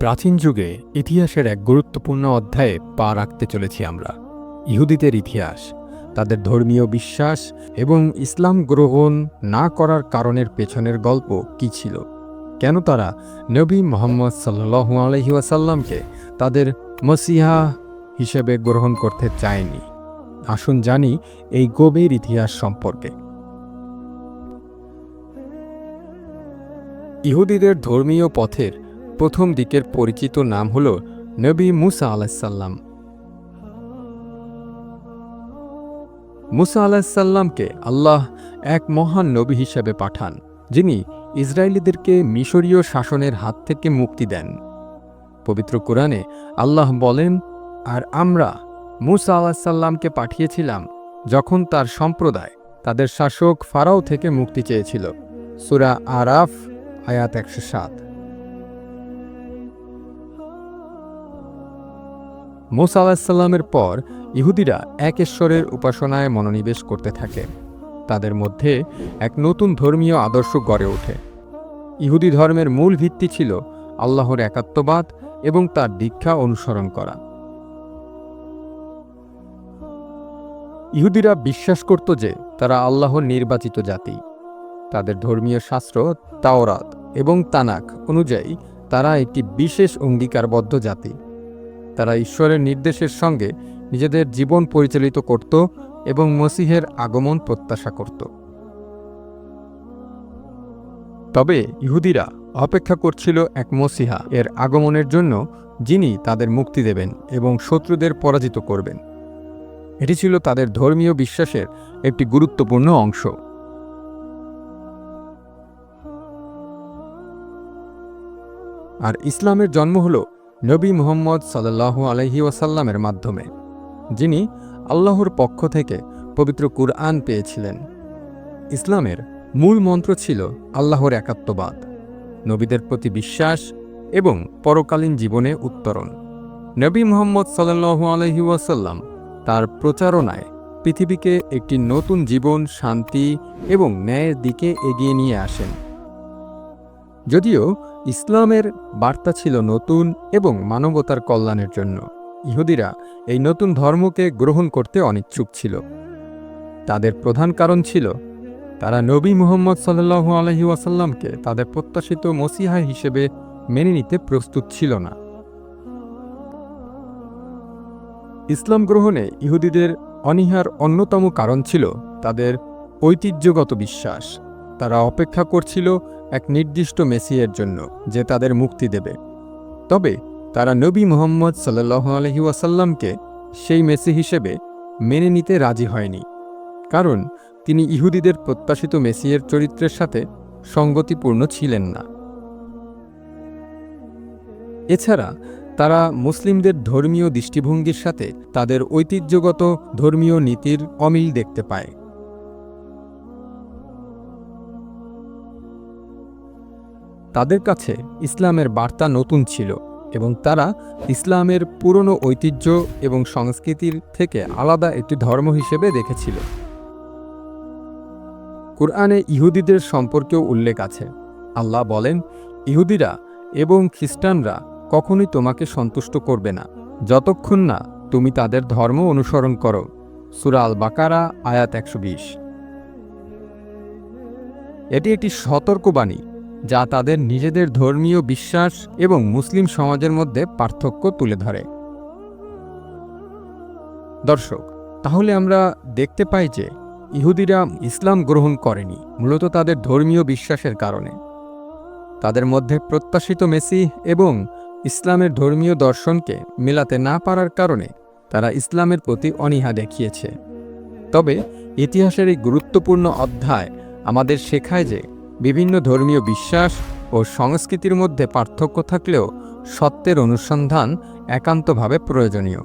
প্রাচীন যুগে ইতিহাসের এক গুরুত্বপূর্ণ অধ্যায়ে পা রাখতে চলেছি আমরা। ইহুদিদের ইতিহাস, তাদের ধর্মীয় বিশ্বাস এবং ইসলাম গ্রহণ না করার কারণের পেছনের গল্প কি ছিল? কেন তারা নবী মোহাম্মদ সাল্লু আলহি ওয়াসাল্লামকে তাদের মসিহা হিসেবে গ্রহণ করতে চায়নি? আসুন জানি এই গভীর ইতিহাস সম্পর্কে। ইহুদিদের ধর্মীয় পথের প্রথম দিকের পরিচিত নাম হল নবী মুসা আলাহিসাল্লাম মুসা আলাহিসাল্লামকে আল্লাহ এক মহান নবী হিসেবে পাঠান, যিনি ইসরায়েলিদেরকে মিশরীয় শাসনের হাত থেকে মুক্তি দেন। পবিত্র কোরআনে আল্লাহ বলেন, আর আমরা মুসা আলাহিসাল্লামকে পাঠিয়েছিলাম যখন তার সম্প্রদায় তাদের শাসক ফারাও থেকে মুক্তি চেয়েছিল। সুরা আরাফ, আয়াত একশো সাত। মোসা আলাহিসাল্লামের পর ইহুদিরা এক ঈশ্বরের উপাসনায় মনোনিবেশ করতে থাকে। তাদের মধ্যে এক নতুন ধর্মীয় আদর্শ গড়ে ওঠে। ইহুদি ধর্মের মূল ভিত্তি ছিল আল্লাহর একাত্মবাদ এবং তার দীক্ষা অনুসরণ করা। ইহুদিরা বিশ্বাস করত যে তারা আল্লাহর নির্বাচিত জাতি। তাদের ধর্মীয় শাস্ত্র তাওরাত এবং তানাক অনুযায়ী তারা একটি বিশেষ অঙ্গীকারবদ্ধ জাতি। তারা ঈশ্বরের নির্দেশের সঙ্গে নিজেদের জীবন পরিচালিত করত এবং মসিহের আগমন প্রত্যাশা করত। তবে ইহুদিরা অপেক্ষা করছিল এক মসিহা এর আগমনের জন্য যিনি তাদের মুক্তি দেবেন এবং শত্রুদের পরাজিত করবেন। এটি ছিল তাদের ধর্মীয় বিশ্বাসের একটি গুরুত্বপূর্ণ অংশ। আর ইসলামের জন্ম হল নবী মুহম্মদ সাল্লাহু আলহি ওয়াসাল্লামের মাধ্যমে, যিনি আল্লাহর পক্ষ থেকে পবিত্র কুরআন পেয়েছিলেন। ইসলামের মূল মন্ত্র ছিল আল্লাহর একাত্মবাদ, নবীদের প্রতি বিশ্বাস এবং পরকালীন জীবনে উত্তরণ। নবী মোহাম্মদ সাল্লাহু আলহি ওয়াসাল্লাম তার প্রচারণায় পৃথিবীকে একটি নতুন জীবন, শান্তি এবং ন্যায়ের দিকে এগিয়ে নিয়ে আসেন। যদিও ইসলামের বার্তা ছিল নতুন এবং মানবতার কল্যাণের জন্য। ইহুদিরা এই নতুন ধর্মকে গ্রহণ করতে অনিচ্ছুক ছিল। তাদের প্রধান কারণ ছিল, তারা নবী মুহম্মদ সাল্লু আলহি ওয়াসাল্লামকে তাদের প্রত্যাশিত মসিহা হিসেবে মেনে নিতে প্রস্তুত ছিল না। ইসলাম গ্রহণে ইহুদিদের অনীহার অন্যতম কারণ ছিল তাদের ঐতিহ্যগত বিশ্বাস। তারা অপেক্ষা করছিল এক নির্দিষ্ট মেসিয়ের জন্য যে তাদের মুক্তি দেবে। তবে তারা নবী মোহাম্মদ সাল্লাহ আলহি ওয়াসাল্লামকে সেই মেসি হিসেবে মেনে নিতে রাজি হয়নি। কারণ তিনি ইহুদিদের প্রত্যাশিত মেসিয়ের চরিত্রের সাথে সঙ্গতিপূর্ণ ছিলেন না। এছাড়া তারা মুসলিমদের ধর্মীয় দৃষ্টিভঙ্গির সাথে তাদের ঐতিহ্যগত ধর্মীয় নীতির অমিল দেখতে পায়। তাদের কাছে ইসলামের বার্তা নতুন ছিল এবং তারা ইসলামের পুরনো ঐতিহ্য এবং সংস্কৃতির থেকে আলাদা একটি ধর্ম হিসেবে দেখেছিল। কুরআনে ইহুদিদের সম্পর্কেও উল্লেখ আছে। আল্লাহ বলেন, ইহুদিরা এবং খ্রিস্টানরা কখনোই তোমাকে সন্তুষ্ট করবে না। যতক্ষণ না তুমি তাদের ধর্ম অনুসরণ করো। সুরাল বাকারা আয়াত একশো বিশ। এটি একটি সতর্কবাণী। যা তাদের নিজেদের ধর্মীয় বিশ্বাস এবং মুসলিম সমাজের মধ্যে পার্থক্য তুলে ধরে। দর্শক, তাহলে আমরা দেখতে পাই যে ইহুদিরা ইসলাম গ্রহণ করেনি, মূলত তাদের ধর্মীয় বিশ্বাসের কারণে। তাদের মধ্যে প্রত্যাশিত মেসি এবং ইসলামের ধর্মীয় দর্শনকে মেলাতে না পারার কারণে তারা ইসলামের প্রতি অনীহা দেখিয়েছে। তবে ইতিহাসের এই গুরুত্বপূর্ণ অধ্যায় আমাদের শেখায় যে বিভিন্ন ধর্মীয় বিশ্বাস ও সংস্কৃতির মধ্যে পার্থক্য থাকলেও সত্যের অনুসন্ধান একান্তভাবে প্রয়োজনীয়।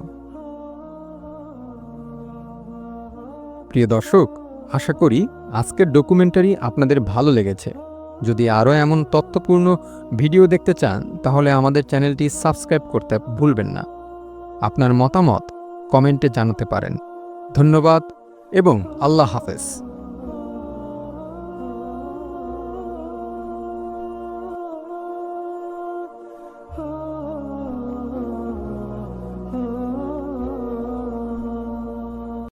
প্রিয় দর্শক, আশা করি আজকের ডকুমেন্টারি আপনাদের ভালো লেগেছে। যদি আরও এমন তথ্যপূর্ণ ভিডিও দেখতে চান, তাহলে আমাদের চ্যানেলটি সাবস্ক্রাইব করতে ভুলবেন না। আপনার মতামত কমেন্টে জানাতে পারেন। ধন্যবাদ এবং আল্লাহ হাফেজ।